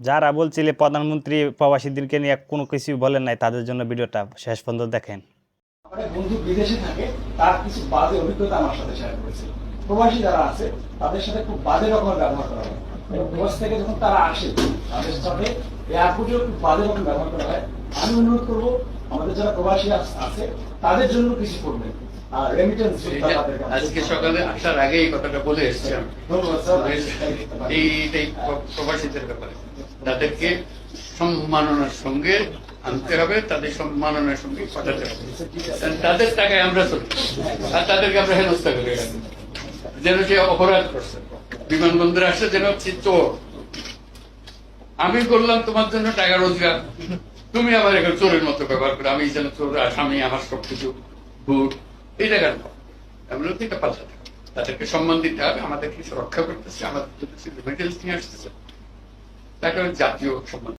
যারা বলছিলে প্রধানমন্ত্রী প্রবাসীদেরকে নিয়ে কোনো কিছু বলেন নাই তাদের জন্য ভিডিওটা শেষ পর্যন্ত দেখেন। বন্ধু বিদেশে থাকে তার কিছু বাজে অভিজ্ঞতা আমার সাথে শেয়ার করেছিল প্রবাসী যারা আছে তাদের সাথে খুব বাজে রকমের ব্যবহার করা হয়। এবং প্রবাস থেকে যখন তারা আসে তাদের সাথে এয়ারপোর্টেও খুব বাজে রকম ব্যবহার করা হয়। আমি অনুরোধ করব আমাদের যারা প্রবাসী আছে তাদের জন্য কিছু করবেন। আর রেমিটেন্স আজকে সকালে আসার আগে এই কথাটা বলে এসছি আমি ধন্যবাদ স্যার। প্রবাসীদের ব্যাপারে। তাদেরকে সম্মাননার সঙ্গে আনতে হবে, তাদের সম্মাননার সঙ্গে পাঠাতে হবে। তাদের টাকায় আমরা চলি, আর তাদেরকে আমরা হেনস্থা করে। যেন সে অপরাধ করছে। বিমানবন্দরে আসছে যেন চোর আমি করলাম তোমার জন্য টাকা রোজগার। তুমি আবার এখন চোরের মতো ব্যবহার করে। আমি যেন চোর আসামি আমার সবকিছু ভুট এটা কেন আমরা তো এটা তাদেরকে সম্মান দিতে হবে। আমাদেরকে রক্ষা করতেছে আমাদের নিয়ে আসতেছে। 那个讲究什么？